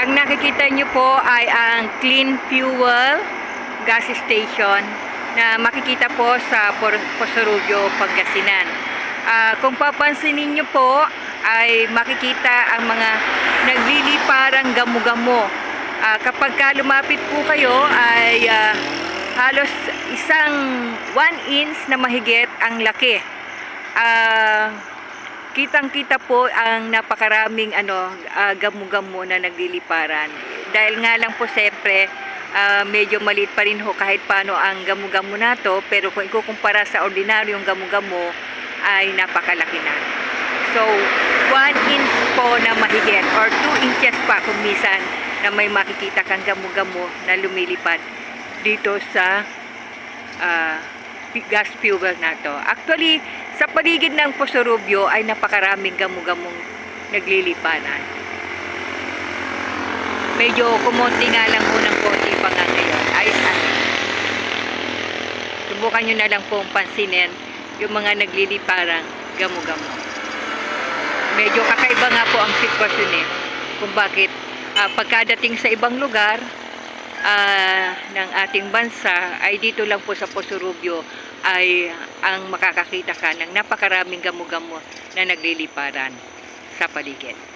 Ang nakikita nyo po ay ang Clean Fuel gas station na makikita po sa Posorubio, Pangasinan. Ah, kung papansin niyo po ay makikita ang mga nagliliparang gamo-gamo. Ah, kapag ka lumapit po kayo ay ah, halos isang 1 inch na mahigit ang laki. Ah, kitang-kita po ang napakaraming ano ah, gamo-gamo na nagliliparan. Dahil nga lang po siyempre ah, medyo maliit pa rin ho kahit paano ang gamo-gamo na to, pero kung ikukumpara sa ordinaryong gamo-gamo ay napakalaki na. So, 1 inch po na mahigit or 2 inches pa kung minsan na may makikita kang gamo-gamo na lumilipad dito sa pi- gas fuel na to. Actually, sa paligid ng Posorubio ay napakaraming gamo-gamong naglilipanan. Medyo kumonti nga lang po ng konti pa nga ngayon. Ayos na. Subukan nyo na lang pong pansinin yung mga nagliliparang gamo-gamo. Medyo kakaiba nga po ang sitwasyon eh. Kung bakit ah, pagkadating sa ibang lugar, ah, ng ating bansa ay dito lang po sa Posurubio ay ang makakakita ka ng napakaraming gamo-gamo na nagliliparan sa paligid.